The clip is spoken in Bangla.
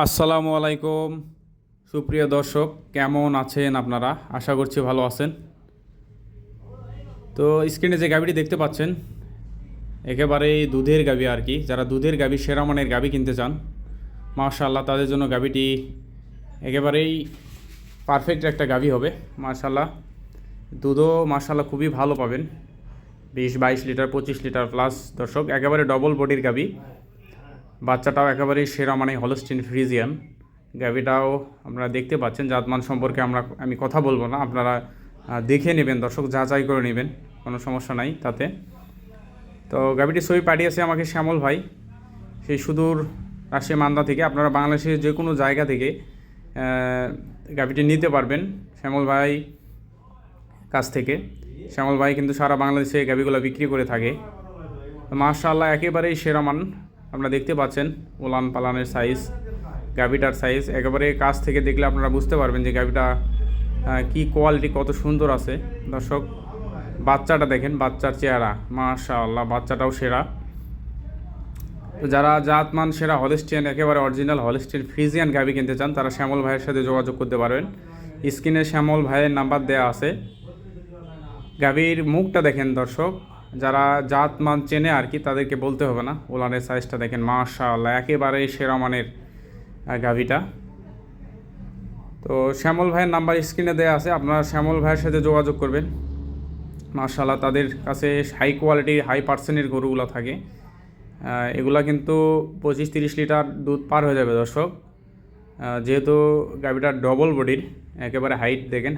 আসসালামু আলাইকুম। সুপ্রিয় দর্শক, কেমন আছেন আপনারা? আশা করছি ভালো আছেন। তো স্ক্রিনে যে গাবিটি দেখতে পাচ্ছেন, একেবারেই দুধের গাবি আর কি। যারা দুধের গাবি, সেরা মানের গাবি কিনতে চান মাশাল্লাহ তাদের জন্য গাবিটি একেবারেই পারফেক্ট একটা গাবি হবে। মাশাল্লাহ দুধও মাশাল্লাহ খুবই ভালো পাবেন। বিশ, বাইশ লিটার, পঁচিশ লিটার প্লাস দর্শক, একেবারে ডবল বডির গাবি। বাচ্চাটাও একেবারেই সেরা মানে হলস্টিন ফ্রিজিয়ান গাভিটাও আপনারা দেখতে পাচ্ছেন, জাতমান সম্পর্কে আমরা, আমি কথা বলব না, আপনারা দেখে নেবেন, দর্শক যাচাই করে নেবেন, কোনো সমস্যা নাই তাতে। তো গাভিটি ছবি পাঠিয়েছে আমাকে শ্যামল ভাই, সেই সুদূর রাশিয়া মান্দা থেকে। আপনারা বাংলাদেশের যে কোনো জায়গা থেকে গাভিটি নিতে পারবেন শ্যামল ভাই কাছ থেকে। শ্যামল ভাই কিন্তু সারা বাংলাদেশে গাভিগুলো বিক্রি করে থাকে। মাশাআল্লাহ, একেবারেই সেরা মান। আপনারা দেখতে পাচ্ছেন ওলান পালানের সাইজ গাভিটার সাইজ একেবারে কাছ থেকে দেখলে আপনারা বুঝতে পারবেন যে গাভিটা কি কোয়ালিটি কত সুন্দর আছে। দর্শক, বাচ্চাটা দেখেন, বাচ্চার চেহারা, মাশাআল্লাহ, বাচ্চাটাও সেরা। তো যারা জাতমান সেরা হলিস্টিয়ান একেবারে অরিজিনাল হলিস্টিয়ান ফ্রিজিয়ান গাভি কিনতে চান, তারা শ্যামল ভাইয়ের সাথে যোগাযোগ করতে পারবেন। স্ক্রিনে শ্যামল ভাইয়ের নাম্বার দেওয়া আছে। গাভীর মুখটা দেখেন দর্শক যারা জাত মান চেনে আর কি, তাদেরকে বলতে হবে না। ওলানের সাইজটা দেখেন, মাশাআল্লাহ, একেবারেই সেরা মানের গাভীটা। তো শ্যামল ভাইয়ের নাম্বার স্ক্রিনে দেওয়া আছে, আপনারা শ্যামল ভাইয়ের সাথে যোগাযোগ করবেন। মাশাআল্লাহ, তাদের কাছে হাই কোয়ালিটির হাই পার্সেন্টের গরুগুলো থাকে। এগুলা কিন্তু পঁচিশ তিরিশ লিটার দুধ পার হয়ে যাবে দর্শক। যেহেতু গাভীটা ডবল বডির একেবারে হাইট দেখেন।